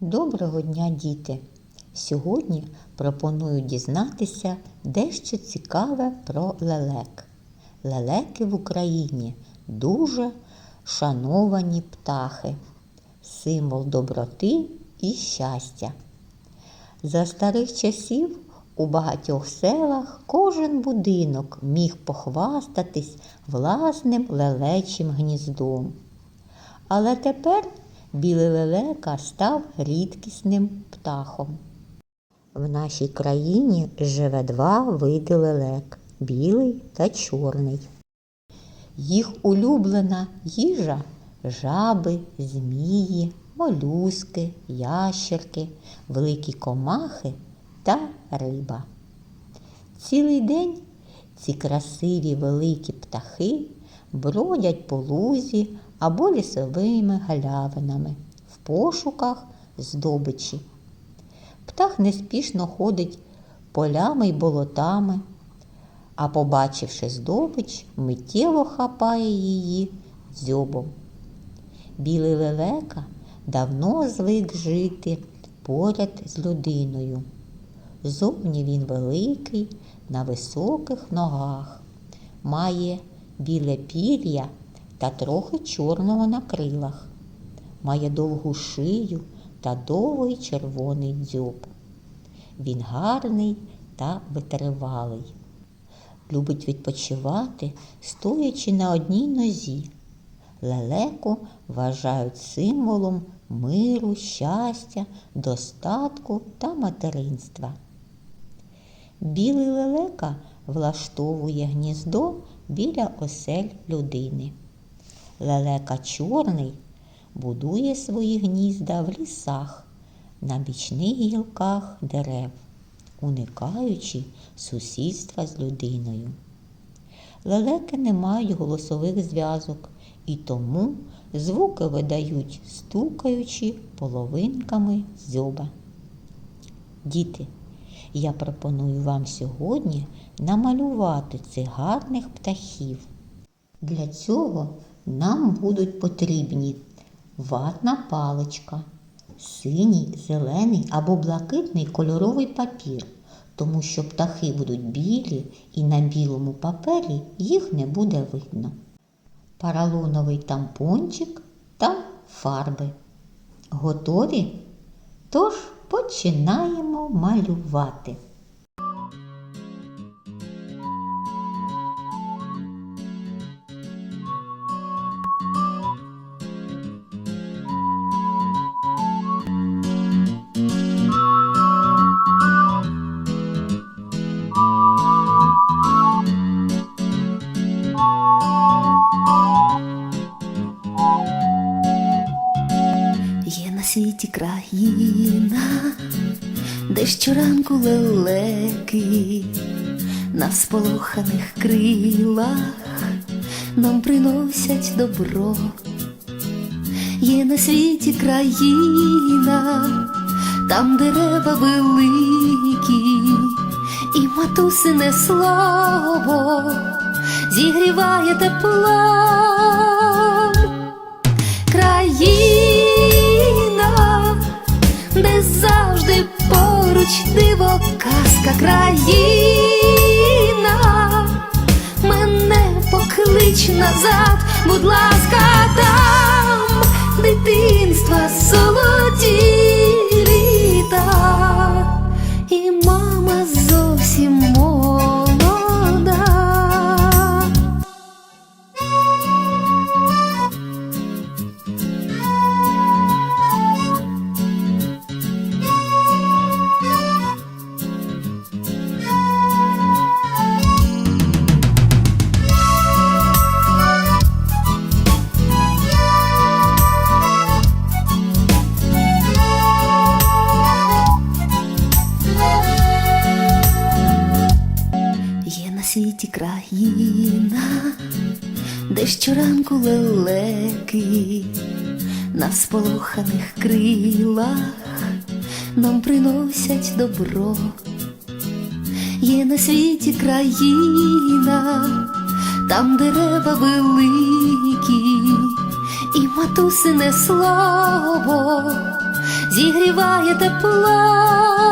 Доброго дня, діти! Сьогодні пропоную дізнатися дещо цікаве про лелек. Лелеки в Україні дуже шановані птахи, символ доброти і щастя. За старих часів у багатьох селах кожен будинок міг похвастатись власним лелечим гніздом. Але тепер білий лелека став рідкісним птахом. В нашій країні живе два види лелек білий та чорний. Їх улюблена їжа жаби, змії, молюски, ящерки, великі комахи та риба. Цілий день ці красиві великі птахи бродять по лузі або лісовими галявинами в пошуках здобичі. Птах неспішно ходить полями й болотами, а побачивши здобич, миттєво хапає її дзьобом. Білий лелека давно звик жити поряд з людиною. Зовні він великий, на високих ногах, має біле пір'я та трохи чорного на крилах, має довгу шию та довгий червоний дзьоб. Він гарний та витривалий. Любить відпочивати, стоячи на одній нозі. Лелеку вважають символом миру, щастя, достатку та материнства. Білий лелека влаштовує гніздо біля осель людини. Лелека чорний будує свої гнізда в лісах, на бічних гілках дерев, уникаючи сусідства з людиною. Лелеки не мають голосових зв'язок і тому звуки видають, стукаючи половинками дзьоба. Діти, я пропоную вам сьогодні намалювати цих гарних птахів. Для цього нам будуть потрібні ватна паличка, синій, зелений або блакитний кольоровий папір, тому що птахи будуть білі і на білому папері їх не буде видно. Паралоновий тампончик та фарби. Готові? Тож починаємо малювати. Світі країна, де щоранку лелеки на сполоханих крилах нам приносять добро. Є на світі країна, там дерева великі, і матусине слово зігріває теплом країна, мене поклич назад, будь ласка, там дитинства солоді літа, і мама зовсім країна, де щоранку лелеки на сполоханих крилах нам приносять добро. Є на світі країна, там дерева великі, і матусине слово зігріває тепла.